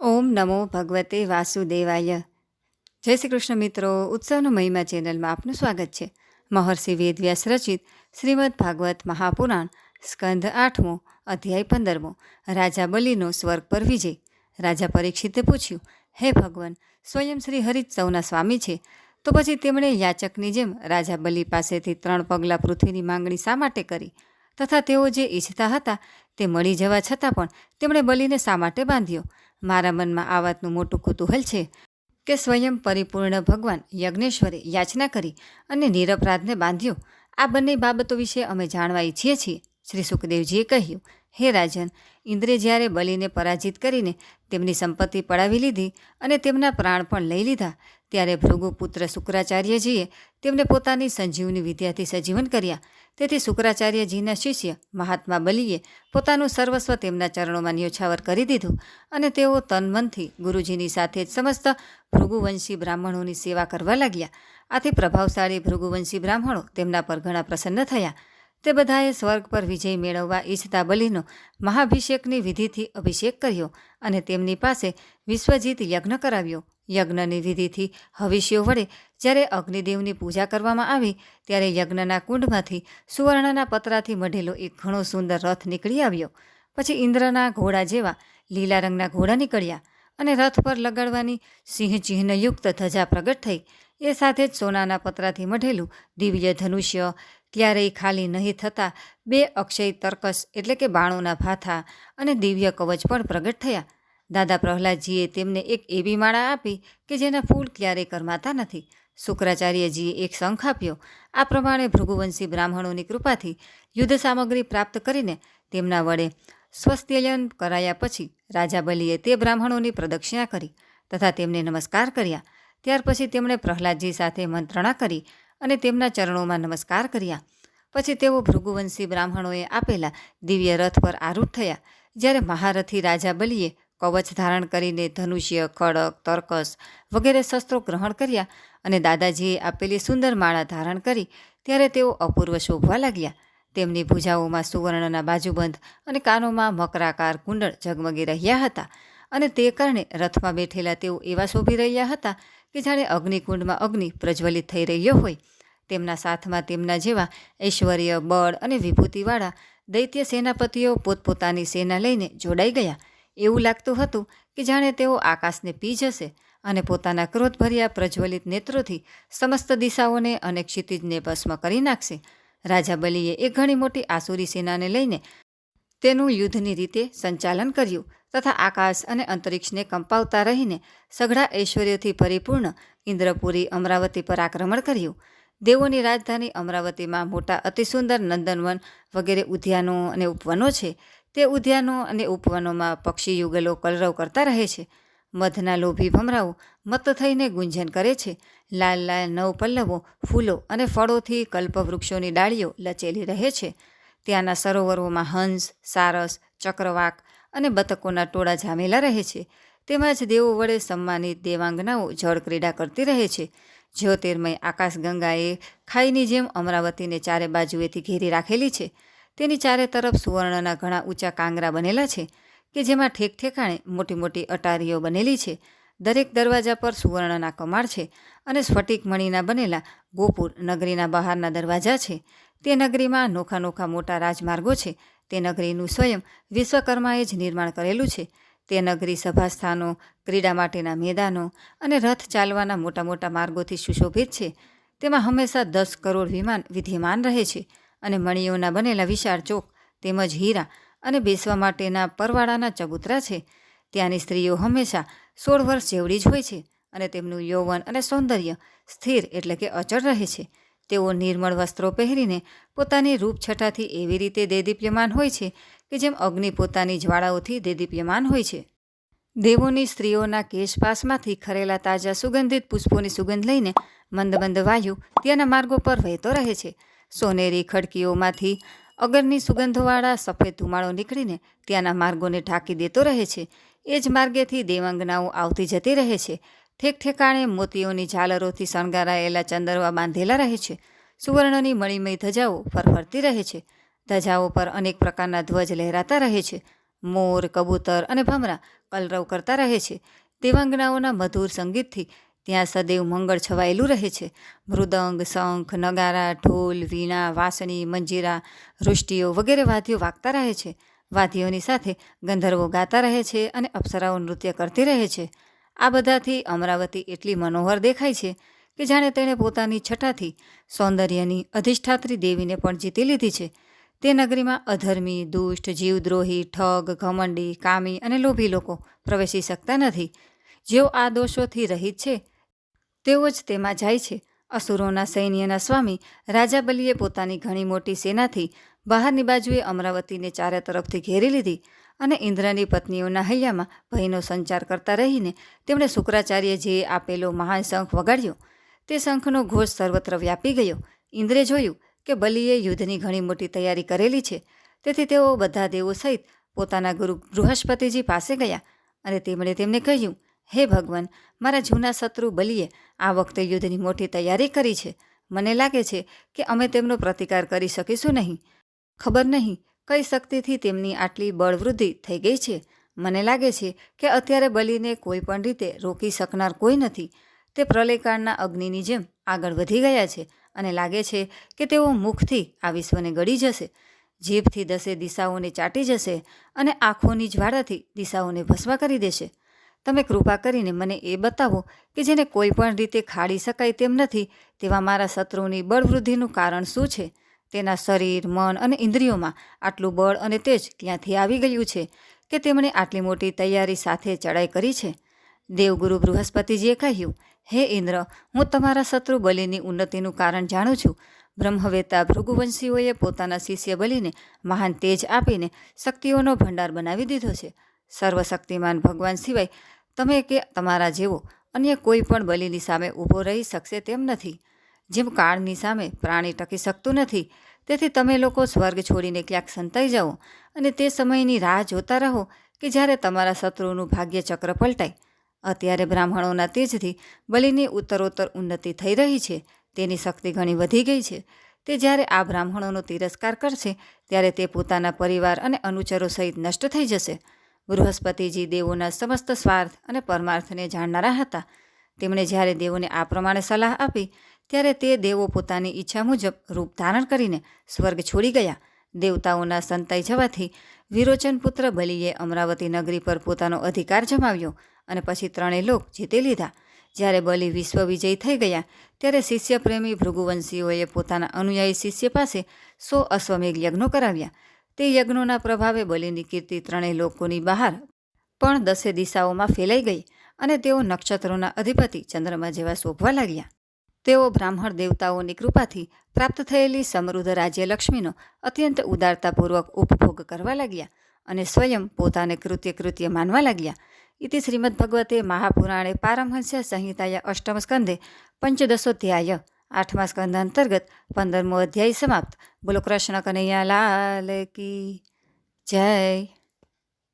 ઓમ નમો ભગવતે વાસુદેવાય. જય શ્રી કૃષ્ણ મિત્રો, ઉત્સવનો મહિમા ચેનલમાં આપનું સ્વાગત છે. મહર્ષિ વેદવ્યાસ રચિત શ્રીમદ ભાગવત મહાપુરાણ સ્કંધ આઠમો, અધ્યાય પંદરમો, રાજા બલિનો સ્વર્ગ પર વિજય. રાજા પરીક્ષિતે પૂછ્યું, હે ભગવાન, સ્વયં શ્રી હરિત સૌના સ્વામી છે? તો પછી તેમણે યાચકની જેમ રાજા બલિ પાસેથી ત્રણ પગલાં પૃથ્વીની માંગણી શા માટે કરી? તથા તેઓ જે ઈચ્છતા હતા તે મળી જવા છતાં પણ તેમણે બલિને શા માટે બાંધ્યો? મારા મનમાં આ વાતનું મોટું કુતૂહલ છે કે સ્વયં પરિપૂર્ણ ભગવાન યજ્ઞેશ્વરે યાચના કરી અને નિરપરાધને બાંધ્યો. આ બંને બાબતો વિશે અમે જાણવા ઈચ્છીએ છીએ. શ્રી સુખદેવજીએ કહ્યું હે રાજન, ઇન્દ્રે જ્યારે બલિને પરાજિત કરીને તેમની સંપત્તિ પડાવી લીધી અને તેમના પ્રાણ પણ લઈ લીધા, ત્યારે ભૃગુપુત્ર શુક્રાચાર્યજીએ તેમને પોતાની સંજીવની વિદ્યાથી સજીવન કર્યા. તેથી શુક્રાચાર્યજીના શિષ્ય મહાત્મા બલિએ પોતાનું સર્વસ્વ તેમના ચરણોમાં ન્યોછાવર કરી દીધું અને તેઓ તન મનથી ગુરુજીની સાથે જ સમસ્ત ભૃગુવંશી બ્રાહ્મણોની સેવા કરવા લાગ્યા. આથી પ્રભાવશાળી ભૃગુવંશી બ્રાહ્મણો તેમના પર ઘણા પ્રસન્ન થયા. તે બધાએ સ્વર્ગ પર વિજય મેળવવા ઈચ્છતા બલિનો મહાભિષેકની વિધિથી અભિષેક કર્યો અને તેમની પાસે વિશ્વજીત યજ્ઞ કરાવ્યો. યજ્ઞની વિધિથી હવિષ્યો વડે જ્યારે અગ્નિદેવની પૂજા કરવામાં આવી, ત્યારે યજ્ઞના કુંડમાંથી સુવર્ણના પતરાથી મઢેલો એક ઘણો સુંદર રથ નીકળી આવ્યો. પછી ઇન્દ્રના ઘોડા જેવા લીલા રંગના ઘોડા નીકળ્યા અને રથ પર લગાડવાની સિંહ ચિહ્નયુક્ત ધજા પ્રગટ થઈ. એ સાથે જ સોનાના પતરાથી મઢેલું દિવ્ય ધનુષ્ય ક્યારેય ખાલી નહીં થતાં બે અક્ષય તર્કસ એટલે કે બાણોના ભાથા અને દિવ્ય કવચ પણ પ્રગટ થયા. દાદા પ્રહલાદજીએ તેમને એક એવી માળા આપી કે જેના ફૂલ ક્યારેય કરમાતા નથી. શુક્રાચાર્યજીએ એક શંખ આપ્યો. આ પ્રમાણે ભૃગુવંશી બ્રાહ્મણોની કૃપાથી યુદ્ધ સામગ્રી પ્રાપ્ત કરીને તેમના વડે સ્વસ્થ્યયન કરાયા પછી રાજા બલિએ તે બ્રાહ્મણોની પ્રદક્ષિણા કરી તથા તેમને નમસ્કાર કર્યા. ત્યાર પછી તેમણે પ્રહલાદજી સાથે મંત્રણા કરી અને તેમના ચરણોમાં નમસ્કાર કર્યા. પછી તેઓ ભૃગુવંશી બ્રાહ્મણોએ આપેલા દિવ્ય રથ પર આરૂઢ થયા. જ્યારે મહારથી રાજા બલિએ કવચ ધારણ કરીને ધનુષ્ય ખડક તર્કસ વગેરે શસ્ત્રો ગ્રહણ કર્યા અને દાદાજીએ આપેલી સુંદર માળા ધારણ કરી, ત્યારે તેઓ અપૂર્વ શોભવા લાગ્યા. તેમની ભુજાઓમાં સુવર્ણના બાજુબંધ અને કાનોમાં મકરાકાર કુંડળ ઝગમગી રહ્યા હતા અને તે કારણે રથમાં બેઠેલા તેઓ એવા શોભી રહ્યા હતા કે જાણે અગ્નિકુંડમાં અગ્નિ પ્રજ્વલિત થઈ રહ્યો હોય. તેમના સાથમાં તેમના જેવા ઐશ્વર્ય, બળ અને વિભૂતિવાળા દૈત્ય સેનાપતિઓ પોતપોતાની સેના લઈને જોડાઈ ગયા. એવું લાગતું હતું કે જાણે તેઓ આકાશને પી જશે અને પોતાના ક્રોધભર્યા પ્રજ્વલિત નેત્રોથી સમસ્ત દિશાઓને અને ક્ષિતિજને ભસ્મ કરી નાખશે. રાજા બલિએ એક ઘણી મોટી આસુરી સેનાને લઈને તેનું યુદ્ધની રીતે સંચાલન કર્યું તથા આકાશ અને અંતરિક્ષને કંપાવતા રહીને સઘળા ઐશ્વર્યથી પરિપૂર્ણ ઇન્દ્રપુરી અમરાવતી પર આક્રમણ કર્યું. દેવોની રાજધાની અમરાવતીમાં મોટા અતિસુંદર નંદનવન વગેરે ઉદ્યાનો અને ઉપવનો છે. તે ઉદ્યાનો અને ઉપવનોમાં પક્ષી યુગલો કલરવ કરતા રહે છે. મધના લોભી ભમરાઓ મત થઈને ગુંજન કરે છે. લાલ લાલ નવ પલ્લવો ફૂલો અને ફળોથી કલ્પવૃક્ષોની ડાળીઓ લચેલી રહે છે. ત્યાંના સરોવરોમાં હંસ, સારસ, ચક્રવાક અને બતકોના ટોળા જામેલા રહે છે. તેમાં જ દેવો વડે સન્માનિત દેવાંગનાઓ જળ ક્રીડા કરતી રહે છે. જ્યોતિર્મય આકાશગંગાએ ખાઈની જેમ અમરાવતીને ચારે બાજુએથી ઘેરી રાખેલી છે. તેની ચારે તરફ સુવર્ણના ઘણા ઊંચા કાંગરા બનેલા છે કે જેમાં ઠેક ઠેકાણે મોટી મોટી અટારીઓ બનેલી છે. દરેક દરવાજા પર સુવર્ણના કમાળ છે અને સ્ફટિક મણીના બનેલા ગોપુર નગરીના બહારના દરવાજા છે. તે નગરીમાં નોખા નોખા મોટા રાજમાર્ગો છે. તે નગરીનું સ્વયં વિશ્વકર્માએ જ નિર્માણ કરેલું છે. તે નગરી સભાસ્થાનો, ક્રીડા માટેના મેદાનો અને રથ ચાલવાના મોટા મોટા માર્ગોથી સુશોભિત છે. તેમાં હંમેશા દસ કરોડ વિમાન વિધિમાન રહે છે અને મણીઓના બનેલા વિશાળ ચોક, તેમજ હીરા અને બેસવા માટેના પરવાળાના ચબૂતરા છે. ત્યાંની સ્ત્રીઓ હંમેશા સોળ વર્ષ જેવડી જ હોય છે અને તેમનું યૌવન અને સૌંદર્ય સ્થિર એટલે કે અચળ રહે છે. તેઓ નિર્મળ વસ્ત્રો પહેરીને પોતાની રૂપછટાથી એવી રીતે દેદીપ્યમાન હોય છે કે જેમ અગ્નિ પોતાની જ્વાળાઓથી દેદીપ્યમાન હોય છે. દેવોની સ્ત્રીઓના કેશપાસમાંથી ખરેલા તાજા સુગંધિત પુષ્પોની સુગંધ લઈને મંદ મંદ વાયુ ત્યાંના માર્ગો પર વહેતો રહે છે. સોનેરી ખડકીઓમાંથી અગરની સુગંધવાળા સફેદ ધુમાડો નીકળીને ત્યાંના માર્ગોને ઢાંકી દેતો રહે છે. એ જ માર્ગેથી દેવાંગનાઓ આવતી જતી રહે છે. ઠેક ઠેકાણે મોતીઓની ઝાલરોથી શણગારાયેલા ચંદરવા બાંધેલા રહે છે. સુવર્ણની મણિમય ધજાઓ ફરફરતી રહે છે. ધજાઓ પર અનેક પ્રકારના ધ્વજ લહેરાતા રહે છે. મોર, કબૂતર અને ભમરા કલરવ કરતા રહે છે. દેવાંગનાઓના મધુર સંગીતથી ત્યાં સદૈવ મંગળ છવાયેલું રહે છે. મૃદંગ, શંખ, નગારા, ઢોલ વીણા વાસણી મંજીરા વૃષ્ટિઓ વગેરે વાદ્યો વાગતા રહે છે. વાદ્યોની સાથે ગંધર્વો ગાતા રહે છે અને અપ્સરાઓ નૃત્ય કરતી રહે છે. આ બધાથી અમરાવતી એટલી મનોહર દેખાય છે કે જાણે તેણે પોતાની છટાથી સૌંદર્યની અધિષ્ઠાત્રી દેવીને પણ જીતી લીધી છે. તે નગરીમાં અધર્મી, દુષ્ટ, જીવદ્રોહી, ઠગ, ઘમંડી, કામી અને લોભી લોકો પ્રવેશી શકતા નથી. જેઓ આ દોષોથી રહિત છે, તેઓ જ તેમાં જાય છે. અસુરોના સૈન્યના સ્વામી રાજા બલીએ પોતાની ઘણી મોટી સેનાથી બહારની બાજુએ અમરાવતીને ચારે તરફથી ઘેરી લીધી અને ઇન્દ્રની પત્નીઓના હૈયામાં ભયનો સંચાર કરતા રહીને તેમણે શુક્રાચાર્ય જે આપેલો મહાન શંખ વગાડ્યો, તે શંખનો ઘોષ સર્વત્ર વ્યાપી ગયો. ઇન્દ્રે જોયું કે બલિએ યુદ્ધની ઘણી મોટી તૈયારી કરેલી છે. તેથી તેઓ બધા દેવો સહિત પોતાના ગુરુ બૃહસ્પતિજી પાસે ગયા અને તેમણે તેમને કહ્યું, હે ભગવાન, મારા જૂના શત્રુ બલિએ આ વખતે યુદ્ધની મોટી તૈયારી કરી છે. મને લાગે છે કે અમે તેમનો પ્રતિકાર કરી શકીશું નહીં. ખબર નહીં કઈ શક્તિથી તેમની આટલી બળવૃદ્ધિ થઈ ગઈ છે. મને લાગે છે કે અત્યારે બલિને કોઈ પણ રીતે રોકી શકનાર કોઈ નથી. તે પ્રલયકાળના અગ્નિની જેમ આગળ વધી ગયા છે અને લાગે છે કે તેઓ મુખથી આ વિશ્વને ગળી જશે. જીભથી દસે દિશાઓને ચાટી જશે અને આંખોની જ્વાળાથી દિશાઓને ભસ્મ કરી દેશે. તમે કૃપા કરીને મને એ બતાવો કે જેને કોઈ પણ રીતે ખાડી શકાય તેમ નથી, તેવા મારા શત્રુની બળવૃદ્ધિનું કારણ શું છે? તેના શરીર, મન અને ઇન્દ્રિયોમાં આટલું બળ અને તેજ ક્યાંથી આવી ગયું છે કે તેમણે આટલી મોટી તૈયારી સાથે ચડાઈ કરી છે? દેવગુરુ બૃહસ્પતિજીએ કહ્યું હે ઇન્દ્ર, હું તમારા શત્રુ બલિની ઉન્નતિનું કારણ જાણું છું. બ્રહ્મવેતા ભૃગુવંશીઓએ પોતાના શિષ્ય બલિને મહાન તેજ આપીને શક્તિઓનો ભંડાર બનાવી દીધો છે. સર્વશક્તિમાન ભગવાન સિવાય તમે કે તમારા જેવો અન્ય કોઈ પણ બલિની સામે ઊભો રહી શકશે તેમ નથી. જેમ કાળની સામે પ્રાણી ટકી શકતું નથી, તેથી તમે લોકો સ્વર્ગ છોડીને ક્યાંક સંતાઈ જાઓ અને તે સમયની રાહ જોતા રહો કે જ્યારે તમારા શત્રુનું ભાગ્ય ચક્ર પલટાય. અત્યારે બ્રાહ્મણોના તેજથી બલિની ઉત્તરોત્તર ઉન્નતિ થઈ રહી છે, તેની શક્તિ ઘણી વધી ગઈ છે. તે જ્યારે આ બ્રાહ્મણોનો તિરસ્કાર કરશે, ત્યારે તે પોતાના પરિવાર અને અનુચરો સહિત નષ્ટ થઈ જશે. બૃહસ્પતિજી દેવોના સમસ્ત સ્વાર્થ અને પરમાર્થને જાણનારા હતા. તેમણે જ્યારે દેવોને આ પ્રમાણે સલાહ આપી, ત્યારે તે દેવો પોતાની ઈચ્છા મુજબ રૂપ ધારણ કરીને સ્વર્ગ છોડી ગયા. દેવતાઓના સંતાઈ જવાથી વિરોચન પુત્ર બલિએ અમરાવતી નગરી પર પોતાનો અધિકાર જમાવ્યો અને પછી ત્રણેય લોક જીતી લીધા. જ્યારે બલિ વિશ્વ વિજયી થઈ ગયા, ત્યારે શિષ્ય પ્રેમી ભૃગુવંશીઓએ પોતાના અનુયાયી શિષ્ય પાસે સો અશ્વમેઘ યજ્ઞો કરાવ્યા. તે યજ્ઞોના પ્રભાવે બલિની કીર્તિ ત્રણેય લોકોની બહાર પણ દસે દિશાઓમાં ફેલાઈ ગઈ અને તેઓ નક્ષત્રોના અધિપતિ ચંદ્રમા જેવા શોભવા લાગ્યા. તેઓ બ્રાહ્મણ દેવતાઓની કૃપાથી પ્રાપ્ત થયેલી સમૃદ્ધ રાજ્યલક્ષ્મીનો અત્યંત ઉદારતાપૂર્વક ઉપભોગ કરવા લાગ્યા અને સ્વયં પોતાને કૃત્ય કૃત્ય માનવા લાગ્યા. ઇતિ શ્રીમદ્ભગવતે મહાપુરાણે પારમહંસ્ય સંહિતાયા અષ્ટમ સ્કંધે પંચદશોધ્યાય આઠમા સ્કંદ અંતર્ગત પંદરમો અધ્યાય સમાપ્ત. બોલો કૃષ્ણ કનૈયા લાલ કી જય.